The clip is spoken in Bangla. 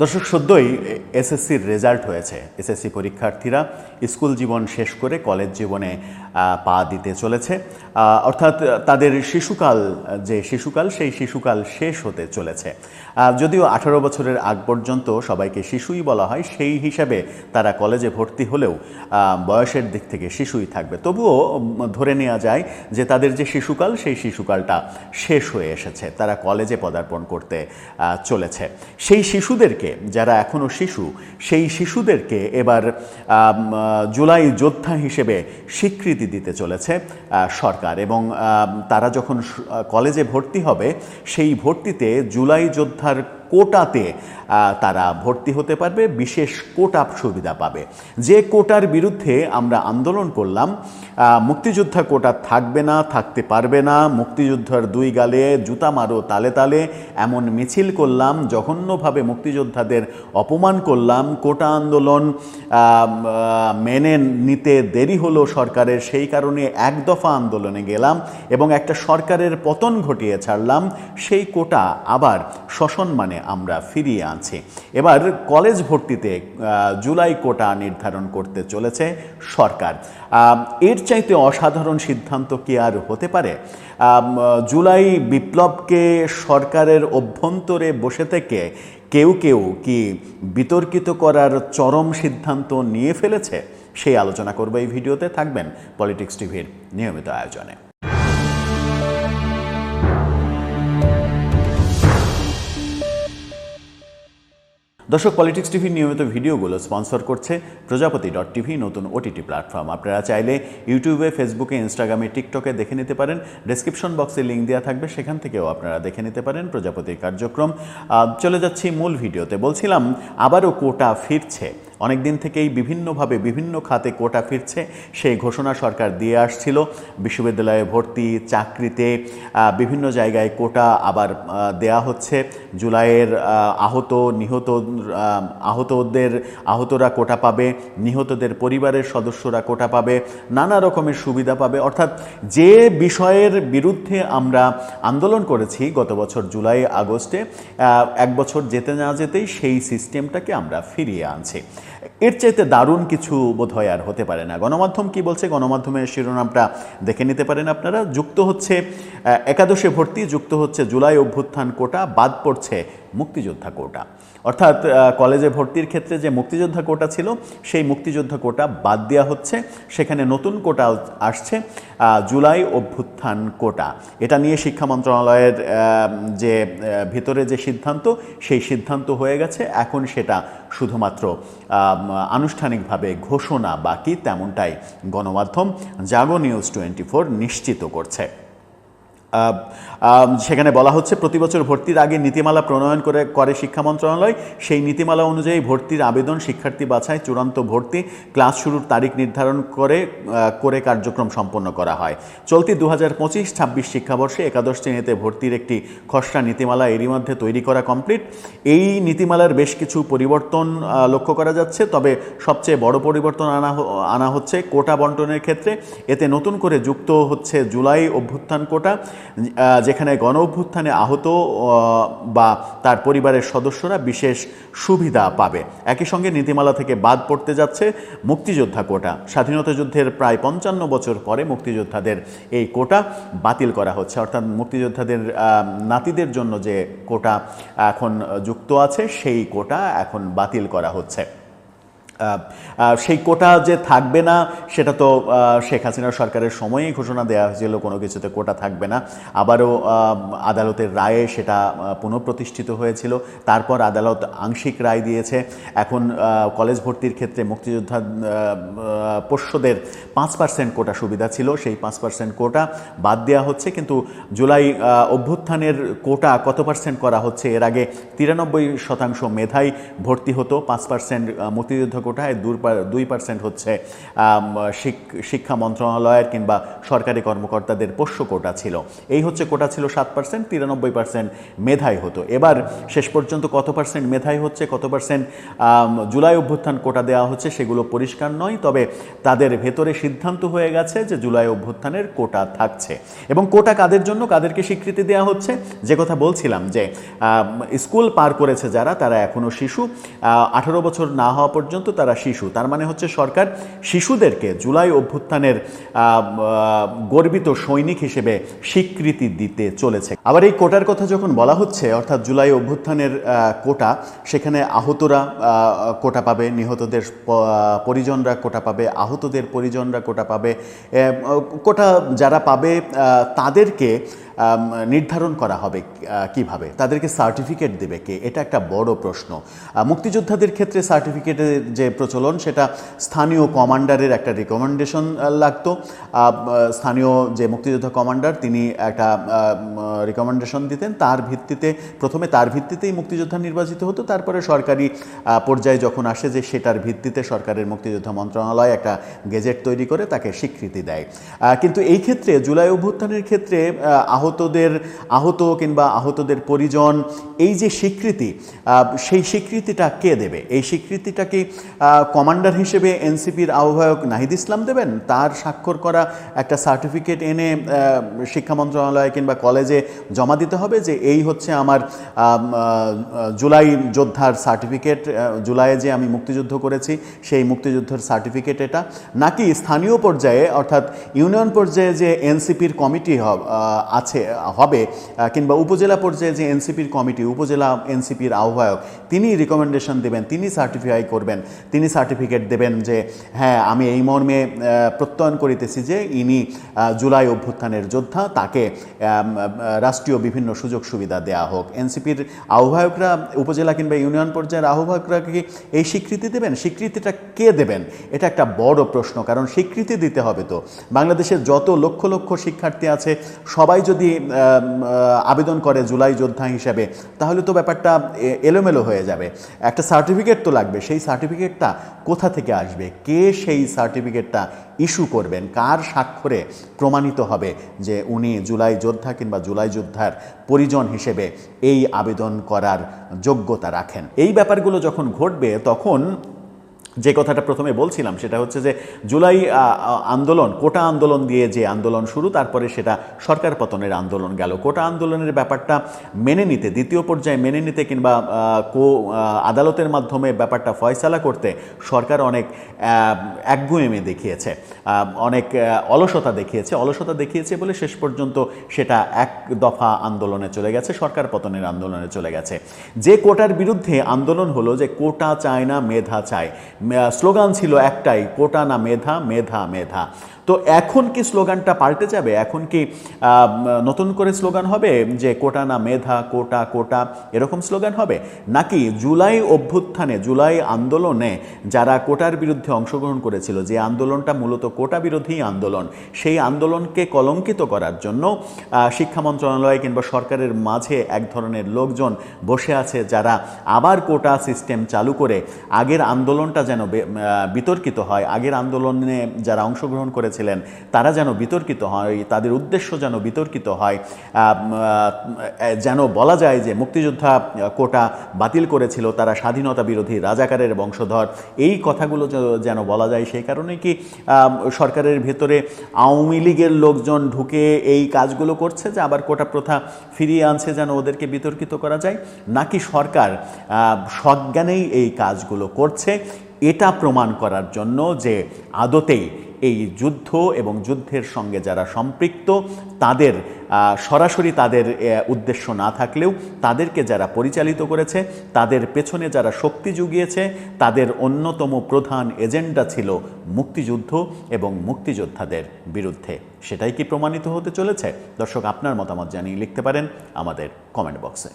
দর্শক, সদ্যই এসএসসির রেজাল্ট হয়েছে। এসএসসি পরীক্ষার্থীরা স্কুল জীবন শেষ করে কলেজ জীবনে পা দিতে চলেছে। অর্থাৎ তাদের শিশুকাল, যে শিশুকাল, সেই শিশুকাল শেষ হতে চলেছে। যদিও আঠারো বছরের আগ পর্যন্ত সবাইকে শিশুই বলা হয়, সেই হিসাবে তারা কলেজে ভর্তি হলেও বয়সের দিক থেকে শিশুই থাকবে। তবুও ধরে নেওয়া যায় যে তাদের যে শিশুকাল, সেই শিশুকালটা শেষ হয়ে এসেছে। তারা কলেজে পদার্পণ করতে চলেছে। সেই শিশুদেরকে যারা এখনও শিশু, সেই শিশুদেরকে এবার জুলাই যোদ্ধা হিসেবে স্বীকৃতি দিতে চলেছে সরকার। এবং তারা যখন কলেজে ভর্তি হবে, সেই ভর্তিতে জুলাই যোদ্ধার কোটাতে তারা ভর্তি হতে পারবে, বিশেষ কোটা সুবিধা পাবে। যে কোটার বিরুদ্ধে আমরা আন্দোলন করলাম মুক্তিযোদ্ধা কোটা থাকবে না, থাকতে পারবে না। মুক্তিযোদ্ধার দুই গালে জুতা মারো, তালে তালে। এমন মিছিল করলাম, জঘন্যভাবে মুক্তিযোদ্ধাদের অপমান করলাম। কোটা আন্দোলন মেনে নিতে দেরি হলো সরকারের, সেই কারণে এক দফা আন্দোলনে গেলাম এবং একটা সরকারের পতন ঘটিয়ে ছাড়লাম। সেই কোটা আবার শোষণ মানে আমরা ফিরিয়ে আনছি। এবার কলেজ ভর্তিতে জুলাই কোটা নির্ধারণ করতে চলেছে সরকার। এর চাইতে অসাধারণ সিদ্ধান্ত কি আর হতে পারে? জুলাই বিপ্লবকে সরকারের অভ্যন্তরে বসে থেকে কেউ কেউ কি বিতর্কিত করার চরম সিদ্ধান্ত নিয়ে ফেলেছে? সেই আলোচনা করব এই ভিডিওতে, থাকবেন পলিটিক্স টিভির নিয়মিত আয়োজনে। দর্শক পলিটিক্স টিভির নিয়মিত ভিডিওগুলো স্পন্সর করছে প্রজাপতি ডট টিভি নতুন ওটিটি প্ল্যাটফর্ম আপনারা চাইলে ইউটিউবে ফেসবুকে ইনস্টাগ্রামে টিকটকে দেখে নিতে পারেন। ডেসক্রিপশন বক্সে লিঙ্ক দেওয়া থাকবে, সেখান থেকেও আপনারা দেখে নিতে পারেন প্রজাপতির কার্যক্রম। চলে যাচ্ছি মূল ভিডিওতে। বলছিলাম, আবারও কোটা ফিরছে। অনেক দিন থেকেই বিভিন্নভাবে বিভিন্ন খাতে কোটা ফিরছে। সেই ঘোষণা সরকার দিয়ে আসছিল। বিশ্ববিদ্যালয়ে ভর্তি, চাকরিতে বিভিন্ন জায়গায় কোটা আবার দেয়া হচ্ছে। জুলাইয়ের আহত, নিহত আহতদের, আহতরা কোটা পাবে, নিহতদের পরিবারের সদস্যরা কোটা পাবে, নানা রকমের সুবিধা পাবে। অর্থাৎ যে বিষয়ের বিরুদ্ধে আমরা আন্দোলন করেছি গত বছর জুলাই, আগস্টে এক বছর যেতে না যেতেই সেই সিস্টেমটাকে আমরা ফিরিয়ে আনছি। এর চাইতে দারুণ কিছু বোধ হয় আর হতে পারে না। গণমাধ্যম কি বলছে? গণমাধ্যমের শিরোনামটা দেখে নিতে পারেন আপনারা। যুক্ত হচ্ছে একাদশে ভর্তি, যুক্ত হচ্ছে জুলাই অভ্যুত্থান কোটা, বাদ পড়ছে মুক্তিযোদ্ধা কোটা। অর্থাৎ কলেজে ভর্তির ক্ষেত্রে যে মুক্তিযোদ্ধা কোটা ছিল, সেই মুক্তিযোদ্ধা কোটা বাদ দেওয়া হচ্ছে। সেখানে নতুন কোটা আসছে জুলাই অভ্যুত্থান কোটা। এটা নিয়ে শিক্ষা মন্ত্রণালয়ের যে ভিতরে যে সিদ্ধান্ত, সেই সিদ্ধান্ত হয়ে গেছে। এখন সেটা শুধুমাত্র আনুষ্ঠানিকভাবে ঘোষণা, বাকি তেমনটাই গণমাধ্যম জাগো নিউজ টোয়েন্টি নিশ্চিত করছে। সেখানে বলা হচ্ছে প্রতি বছর ভর্তির আগে নীতিমালা প্রণয়ন করে করে শিক্ষা মন্ত্রণালয়। সেই নীতিমালা অনুযায়ী ভর্তির আবেদন শিক্ষার্থী বাছাই, চূড়ান্ত ভর্তি, ক্লাস শুরুর তারিখ নির্ধারণ করে করে কার্যক্রম সম্পন্ন করা হয়। চলতি দু হাজার পঁচিশ ছাব্বিশ শিক্ষাবর্ষে একাদশ শ্রেণীতে ভর্তির একটি খসড়া নীতিমালা এরই মধ্যে তৈরি করা কমপ্লিট। এই নীতিমালার বেশ কিছু পরিবর্তন লক্ষ্য করা যাচ্ছে, তবে সবচেয়ে বড় পরিবর্তন আনা আনা হচ্ছে কোটা বন্টনের ক্ষেত্রে। এতে নতুন করে যুক্ত হচ্ছে জুলাই অভ্যুত্থান কোটা। যেখানে গণ অভ্যুত্থানে আহত বা তার পরিবারের সদস্যরা বিশেষ সুবিধা পাবে। একই সঙ্গে নীতিমালা থেকে বাদ পড়তে যাচ্ছে মুক্তিযোদ্ধা কোটা। স্বাধীনতা যুদ্ধের প্রায় পঞ্চান্ন বছর পরে মুক্তিযোদ্ধাদের এই কোটা বাতিল করা হচ্ছে। অর্থাৎ মুক্তিযোদ্ধাদের নাতিদের জন্য যে কোটা এখন যুক্ত আছে, সেই কোটা এখন বাতিল করা হচ্ছে। সেই কোটা যে থাকবে না, সেটা তো শেখ হাসিনার সরকারের সময়েই ঘোষণা দেওয়া হয়েছিল, কোনো কিছুতে কোটা থাকবে না। আবারও আদালতের রায়ে সেটা পুনঃপ্রতিষ্ঠিত হয়েছিল। তারপর আদালত আংশিক রায় দিয়েছে। এখন কলেজ ভর্তির ক্ষেত্রে মুক্তিযোদ্ধা পোষ্যদের পাঁচ পার্সেন্ট কোটা সুবিধা ছিল। সেই পাঁচ পার্সেন্ট কোটা বাদ দেওয়া হচ্ছে। কিন্তু জুলাই অভ্যুত্থানের কোটা কত পার্সেন্ট করা হচ্ছে, এর আগে তিরানব্বই শতাংশ মেধাই ভর্তি হতো। পাঁচ পার্সেন্ট মুক্তিযুদ্ধ কোটায় দুই পার্সেন্ট হচ্ছে শিক্ষা মন্ত্রণালয়ের কিংবা সরকারি কর্মকর্তাদের পোষ্য কোটা ছিল। এই হচ্ছে কোটা ছিল সাত পার্সেন্ট তিরানব্বই পার্সেন্ট মেধাই হতো। এবার শেষ পর্যন্ত কত পার্সেন্ট মেধাই হচ্ছে, কত পার্সেন্ট জুলাই অভ্যুত্থান কোটা দেওয়া হচ্ছে সেগুলো পরিষ্কার নয়, তবে তাদের ভেতরে সিদ্ধান্ত হয়ে গেছে যে জুলাই অভ্যুত্থানের কোটা থাকছে। এবং কোটা কাদের জন্য, কাদেরকে স্বীকৃতি দেওয়া হচ্ছে? যে কথা বলছিলাম যে স্কুল পার করেছে যারা, তারা এখনও শিশু। আঠারো বছর না হওয়া পর্যন্ত তারা শিশু। তার মানে হচ্ছে সরকার শিশুদেরকে জুলাই অভ্যুত্থানের গর্বিত সৈনিক হিসেবে স্বীকৃতি দিতে চলেছে। আবার এই কোটার কথা যখন বলা হচ্ছে, অর্থাৎ জুলাই অভ্যুত্থানের কোটা, সেখানে আহতরা কোটা পাবে, নিহতদের পরিজনরা কোটা পাবে, আহতদের পরিজনরা কোটা পাবে। কোটা যারা পাবে তাদেরকে নির্ধারণ করা হবে কীভাবে? তাদেরকে সার্টিফিকেট দেবে কে? এটা একটা বড় প্রশ্ন। মুক্তিযোদ্ধাদের ক্ষেত্রে সার্টিফিকেটের যে প্রচলন সেটা স্থানীয় কমান্ডারের একটা রিকমেন্ডেশন লাগতো। স্থানীয় যে মুক্তিযোদ্ধা কমান্ডার তিনি একটা রিকমেন্ডেশন দিতেন। তার ভিত্তিতে প্রথমে তার ভিত্তিতেই মুক্তিযোদ্ধা নির্বাচিত হতো। তারপরে সরকারি পর্যায়ে যখন আসে যে সেটার ভিত্তিতে সরকারের মুক্তিযোদ্ধা মন্ত্রণালয় একটা গেজেট তৈরি করে তাকে স্বীকৃতি দেয়। কিন্তু এই ক্ষেত্রে জুলাই অভ্যুত্থানের ক্ষেত্রে আহ, আহতদের আহত কিংবা আহতদের পরিজন এই যে স্বীকৃতি সেই স্বীকৃতিটা কে দেবে? এই স্বীকৃতিটা কি কমান্ডার হিসেবে এনসিপির আহ্বায়ক নাহিদ ইসলাম দেবেন? তার স্বাক্ষর করা একটা সার্টিফিকেট এনে শিক্ষা মন্ত্রণালয় কিংবা কলেজে জমা দিতে হবে যে এই হচ্ছে আমার জুলাই যোদ্ধার সার্টিফিকেট জুলাইয়ে যে আমি মুক্তিযুদ্ধ করেছি সেই মুক্তিযুদ্ধের সার্টিফিকেট এটা। নাকি স্থানীয় পর্যায়ে অর্থাৎ ইউনিয়ন পর্যায়ে যে এনসিপির কমিটি আহ, আছে হবে কিংবা উপজেলা পর্যায়ে যে এনসিপির কমিটি, উপজেলা এনসিপির আহ্বায়ক, তিনি রিকমেন্ডেশন দেবেন, তিনি সার্টিফাই করবেন, তিনি সার্টিফিকেট দেবেন যে হ্যাঁ আমি এই মর্মে প্রত্যয়ন করিতেছি যে ইনি জুলাই অভ্যুত্থানের যোদ্ধা, তাকে রাষ্ট্রীয় বিভিন্ন সুযোগ সুবিধা দেয়া হোক। এনসিপির আহ্বায়করা, উপজেলা কিংবা ইউনিয়ন পর্যায়ের আহ্বায়করা কি এই স্বীকৃতি দেবেন? স্বীকৃতিটা কে দেবেন? এটা একটা বড় প্রশ্ন, কারণ স্বীকৃতি দিতে হবে তো। বাংলাদেশের যত লক্ষ লক্ষ শিক্ষার্থী আছে, সবাই যদি আহ, আবেদন করে জুলাই যোদ্ধা হিসেবে তাহলে তো ব্যাপারটা এলোমেলো হয়ে যাবে। একটা সার্টিফিকেট তো লাগবে সেই সার্টিফিকেটটা কোথা থেকে আসবে? কে সেই সার্টিফিকেটটা ইস্যু করবেন? কার স্বাক্ষরে প্রমাণিত হবে যে উনি জুলাই যোদ্ধা কিংবা জুলাই যোদ্ধার পরিজন হিসেবে এই আবেদন করার যোগ্যতা রাখেন? এই ব্যাপারগুলো যখন ঘটবে তখন যে কথাটা প্রথমে বলছিলাম, সেটা হচ্ছে যে জুলাই আন্দোলন, কোটা আন্দোলন দিয়ে যে আন্দোলন শুরু, তারপরে সেটা সরকার পতনের আন্দোলন গেল। কোটা আন্দোলনের ব্যাপারটা মেনে নিতে, দ্বিতীয় পর্যায়ে মেনে নিতে কিংবা কো আদালতের মাধ্যমে ব্যাপারটা ফয়সালা করতে সরকার অনেক একগুঁয়েমি দেখিয়েছে। অনেক অলসতা দেখিয়েছে। অলসতা দেখিয়েছে বলে শেষ পর্যন্ত সেটা এক দফা আন্দোলনে চলে গেছে, সরকার পতনের আন্দোলনে চলে গেছে। যে কোটার বিরুদ্ধে আন্দোলন হলো যে কোটা চায় না, মেধা চায়। স্লোগান ছিল একটাই কোটা না মেধা মেধা মেধা। তো এখন কি স্লোগানটা পাল্টে যাবে? এখন কি নতুন করে স্লোগান হবে যে কোটা না মেধা, কোটা কোটা, এরকম স্লোগান হবে? নাকি জুলাই অভ্যুত্থানে, জুলাই আন্দোলনে যারা কোটার বিরুদ্ধে অংশগ্রহণ করেছিল, যে আন্দোলনটা মূলত কোটা বিরোধী আন্দোলন, সেই আন্দোলনকে কলঙ্কিত করার জন্য শিক্ষা মন্ত্রণালয় কিংবা সরকারের মাঝে এক ধরনের লোকজন বসে আছে যারা আবার কোটা সিস্টেম চালু করে আগের আন্দোলনটা যেন বিতর্কিত হয়, আগের আন্দোলনে যারা অংশগ্রহণ করেছিলেন তারা যেন বিতর্কিত হয়, তাদের উদ্দেশ্য যেন বিতর্কিত হয় যেন বলা যায় যে মুক্তিযোদ্ধা কোটা বাতিল করেছিল, তারা স্বাধীনতা বিরোধী রাজাকারের বংশধর। এই কথাগুলো যেন বলা যায় সেই কারণে কি সরকারের ভেতরে আওয়ামী লীগের লোকজন ঢুকে এই কাজগুলো করছে যে আবার কোটা প্রথা ফিরিয়ে আনছে যেন ওদেরকে বিতর্কিত করা যায়? নাকি সরকার সজ্ঞানেই এই কাজগুলো করছে? এটা প্রমাণ করার জন্য যে আদতেই এই যুদ্ধ এবং যুদ্ধের সঙ্গে যারা সম্পৃক্ত, তাদের সরাসরি তাদের উদ্দেশ্য না থাকলেও তাদেরকে যারা পরিচালিত করেছে, তাদের পেছনে যারা শক্তি জুগিয়েছে, তাদের অন্যতম প্রধান এজেন্ডা ছিল মুক্তিযুদ্ধ এবং মুক্তিযোদ্ধাদের বিরুদ্ধে। সেটাই কি প্রমাণিত হতে চলেছে? দর্শক, আপনার মতামত জানিয়ে লিখতে পারেন আমাদের কমেন্ট বক্সে।